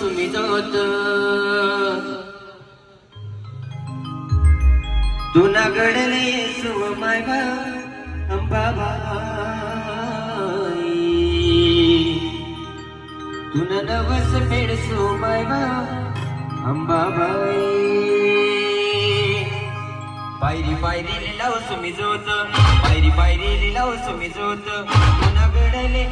सुमिजोत तुना घडले माय बा अंबाबाई तुना नवस सो माय बा अंबाबाई पायरी पायरी लिलाव सुमी जोत पायरी पायरी लिलाव सुमी जोत घडले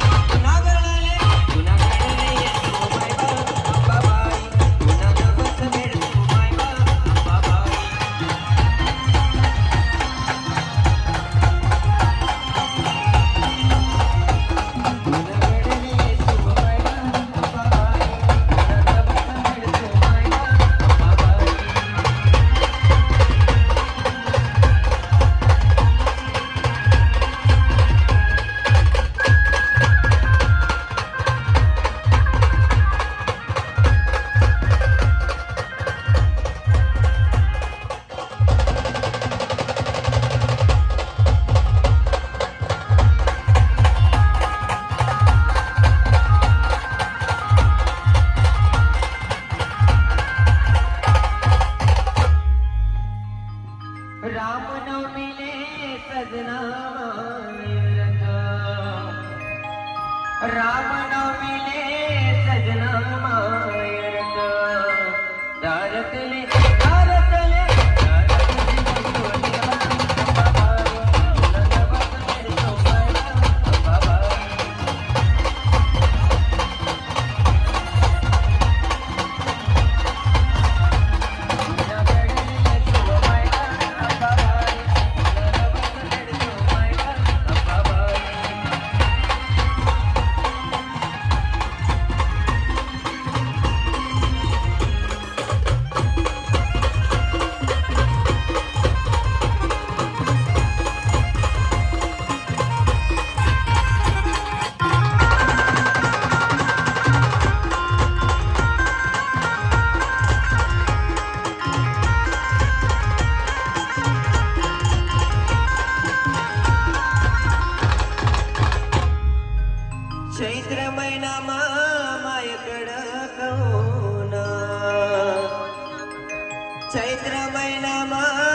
ਰਾਮ ਨੋ ਮਿਲੇ ਸਜਣਾ ਮਾਇਰਕਾ ਰਾਮ ਨੋ ਮਿਲੇ ਸਜਣਾ ਮਾਇਰਕਾ ਦਰਤ ਲਿਖ ચૈત્ર મહિનામાં માય કડકોના ચૈત્ર મહિનામાં